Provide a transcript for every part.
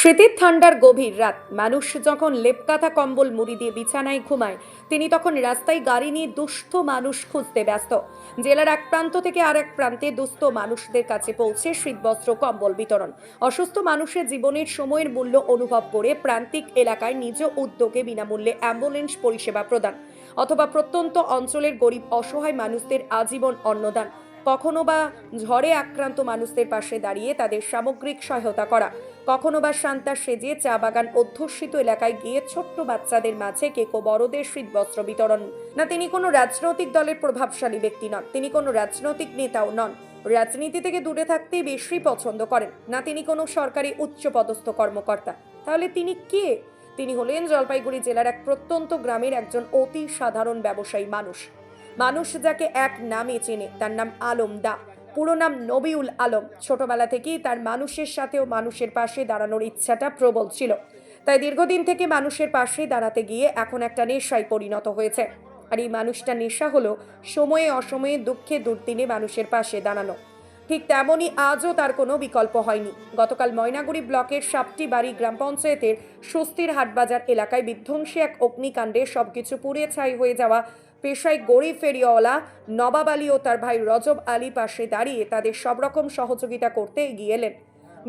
শীতের ঠান্ডার গভীর রাত। মানুষ যখন লেপকাথা কম্বল মুড়ি দিয়ে বিছানায় ঘুমায়, তিনি তখন রাস্তায় গাড়ি নিয়ে দুস্থ মানুষ খুঁজতে ব্যস্ত। জেলার এক প্রান্ত থেকে আরেক প্রান্তে দুস্থ মানুষদের কাছে পৌঁছে শীতবস্ত্র, কম্বল বিতরণ। অসুস্থ মানুষের জীবনের সময়ের মূল্য অনুভব করে প্রান্তিক এলাকায় নিজ উদ্যোগে বিনামূল্যে অ্যাম্বুলেন্স পরিষেবা প্রদান অথবা প্রত্যন্ত অঞ্চলের গরিব, অসহায় মানুষদের আজীবন অন্নদান। কখনো বা ঝড়ে আক্রান্ত মানুষদের পাশে দাঁড়িয়ে তাদের সামগ্রিক সহায়তা করা। কখনো বা শান্তা সেজে চা বাগান অধ্যুষিত এলাকায় গিয়ে ছোট্ট বাচ্চাদের মাঝে কেকো বড়দের শীতবস্ত্র বিতরণ। না, তিনি কোনো রাজনৈতিক দলের প্রভাবশালী ব্যক্তি নন, তিনি কোনো রাজনৈতিক নেতাও নন। রাজনীতি থেকে দূরে থাকতে বেশি পছন্দ করেন। না, তিনি কোনো সরকারি উচ্চপদস্থ কর্মকর্তা। তাহলে তিনি কে? তিনি হলেন জলপাইগুড়ি জেলার এক প্রত্যন্ত গ্রামের একজন অতি সাধারণ ব্যবসায়ী মানুষ। মানুষ যাকে এক নামে চেনে, তার নাম আলম দা। পুরো নাম নবিউল আলম। ছোটবেলা থেকেই তার মানুষের সাথেও মানুষের পাশে দাঁড়ানোর ইচ্ছাটা প্রবল ছিল। তাই দীর্ঘদিন থেকে মানুষের পাশে দাঁড়াতে গিয়ে এখন একটা নেশায় পরিণত হয়েছে। আর এই মানুষটা নেশা হলো সময়ে অসময়ে দুঃখে দুর্দিনে মানুষের পাশে দাঁড়ানো। ঠিক তেমনই আজও তার কোনো বিকল্প হয়নি। গতকাল ময়নাগুড়ি ব্লকের সাপটি বাড়ি গ্রাম পঞ্চায়েতের স্বস্তির হাটবাজার এলাকায় বিধ্বংসী এক অগ্নিকাণ্ডে সবকিছু পুড়ে ছাই হয়ে যাওয়া পেশায় গরিব ফেরিওয়ালা নবাব আলী ও তার ভাই রজব আলী পাশে দাঁড়িয়ে তাদের সব রকম সহযোগিতা করতে এগিয়ে এলেন।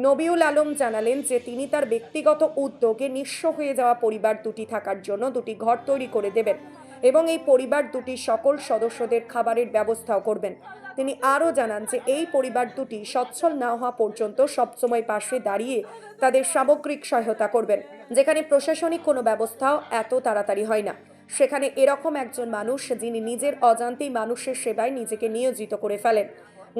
নবিউল আলম জানালেন যে, তিনি তার ব্যক্তিগত উদ্যোগে নিঃস্ব হয়ে যাওয়া পরিবার দুটি থাকার জন্য দুটি ঘর তৈরি করে দেবেন এবং এই পরিবার দুটি সকল সদস্যদের খাবারের ব্যবস্থাও করবেন। তিনি আরও জানান যে, এই পরিবার দুটি সচ্ছল না হওয়া পর্যন্ত সবসময় পাশে দাঁড়িয়ে তাদের সামগ্রিক সহায়তা করবেন, যেখানে প্রশাসনিক কোনো ব্যবস্থাও এত তাড়াতাড়ি হয় না। সেখানে এরকম একজন মানুষ যিনি নিজের অজান্তেই মানুষের সেবায় নিজেকে নিয়োজিত করে ফেলেন।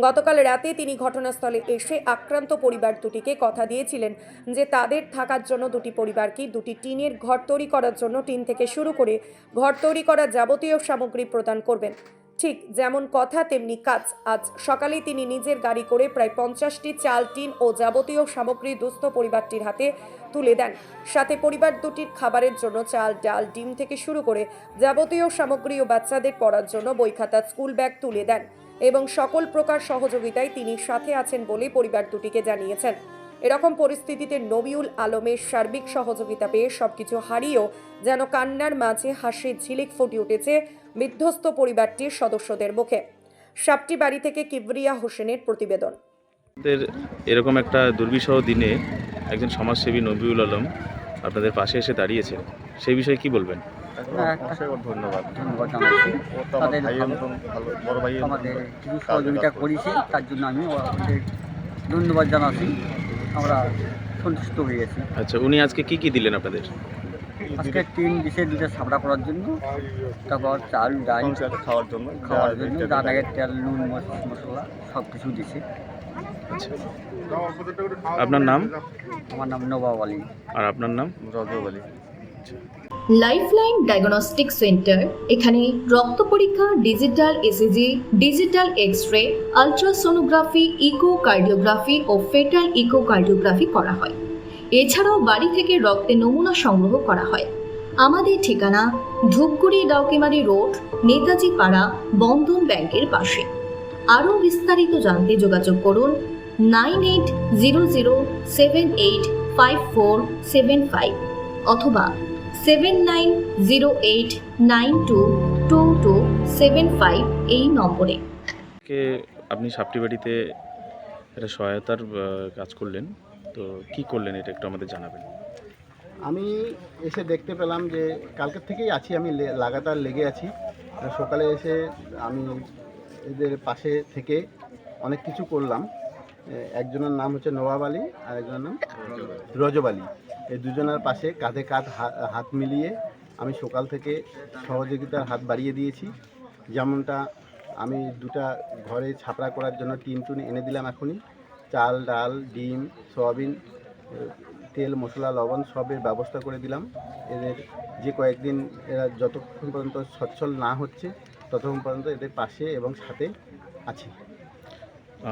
গতকাল রাতে তিনি ঘটনাস্থলে এসে আক্রান্ত পরিবার দুটিকে কথা দিয়েছিলেন যে তাদের থাকার জন্য দুটি পরিবারকে দুটি টিনের ঘর তৈরি করার জন্য টিন থেকে শুরু করে ঘর তৈরি করার যাবতীয় সামগ্রী প্রদান করবেন। ঠিক যেমন কথা, তেমনি কাজ। আজ সকালে তিনি নিজের গাড়ি করে প্রায় পঞ্চাশটি চাল, টিন ও যাবতীয় সামগ্রী দুস্থ পরিবারটির হাতে তুলে দেন। সাথে পরিবার দুটির খাবারের জন্য চাল, ডাল, ডিম থেকে শুরু করে যাবতীয় সামগ্রী ও বাচ্চাদের পড়ার জন্য বই খাতা স্কুল ব্যাগ তুলে দেন এবং সকল প্রকার সহযোগিতায় তিনি সাথে আছেন বলে পরিবার দুটিকে জানিয়েছেন। এরকম পরিস্থিতিতে নবিউল আলমের সার্বিক সহযোগিতা পেয়ে সবকিছু হারিয়েও যেন কান্নার মাঝে হাসির ঝিলিক ফুটে উঠেছে বিধ্বস্ত পরিবারটির সদস্যদের মুখে। সাপটি বাড়ি থেকে কিবরিয়া হোসেনের প্রতিবেদন। আপনাদের এরকম একটা দুর্বিষহ দিনে একজন সমাজসেবী নবিউল আলম আপনাদের পাশে এসে দাঁড়িয়েছে সেই বিষয়ে কি বলবেন? ধন্যবাদ। ধন্যবাদ জানাচ্ছি। ও তো আমার তাদের ভাইয়ের মতন ভালো বড় ভাইয়ের আমাদের কিছু সহযোগিতা করেছি তার জন্য আমি ধন্যবাদ জানাচ্ছি। আমরা সন্তুষ্ট হয়ে গেছি। আচ্ছা উনি আজকে কি কি দিলেন আপনাদের? আজকে তিন বিশেষ দুটো সাবড়া করার জন্য তারপর চাল ডাল খাওয়ার জন্য? খাওয়ার জন্য। ইত্যাদি। দাদাগের তেল নুন মশলা সব কিছু দিছে আচ্ছা আপনার নাম? আমার নাম নবাব আলী। আর আপনার নাম? Rajab Ali. Lifeline diagnostic centre এখানে রক্ত পরীক্ষা digital ECG digital X ray ultrasonography echocardiography ও ফেটাল ইকোকার্ডিওগ্রাফি করা হয়। এছাড়াও বাড়ি থেকে রক্তের নমুনা সংগ্রহ করা হয়। আমাদের ঠিকানা ধূপগুড়ি ডাউকিমারি রোড, নেতাজি পাড়া, বন্ধন ব্যাংকের পাশে। আরও বিস্তারিত জানতে যোগাযোগ করুন nine eight zero zero seven eight five four seven five অথবা seven nine zero eight nine two two two seven five এই নম্বরে। আপনি সাপটি বাড়িতে সহায়তার কাজ করলেন। তো কি করলেন এটা একটু আমাদের জানাবেন। আমি এসে দেখতে পেলাম যে কালকের থেকেই আছি, আমি লাগাতার লেগে আছি। সকালে এসে আমি এদের পাশে থেকে অনেক কিছু করলাম। একজনের নাম হচ্ছে নবাব আলী, আর একজনের নাম রজব আলী। এই দুজনের পাশে কাঁধে কাঁধ হাত মিলিয়ে আমি সকাল থেকে সহযোগিতার হাত বাড়িয়ে দিয়েছি। যেমনটা আমি দুটা ঘরে ছাপড়া করার জন্য টিন টুন এনে দিলাম এখনই। চাল ডাল ডিম সয়াবিন তেল মশলা লবণ সবের ব্যবস্থা করে দিলাম। এদের যে কয়েকদিন এরা যতক্ষণ পর্যন্ত সচ্ছল না হচ্ছে ততক্ষণ পর্যন্ত এদের পাশে এবং সাথে আছে।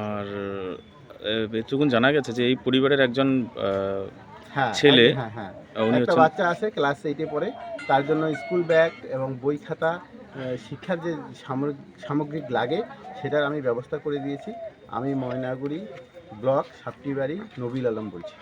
আর এটুকুন জানা গেছে যে এই পরিবারের একজন হ্যাঁ ছেলে? হ্যাঁ হ্যাঁ। একটা বাচ্চা আছে ক্লাস এইটে পড়ে। তার জন্য স্কুল ব্যাগ এবং বই খাতা শিক্ষার যে সামগ্রিক লাগে সেটার আমি ব্যবস্থা করে দিয়েছি। আমি ময়নাগুড়ি ব্লক সাপটিবাড়ি নবিল আলম বলছি।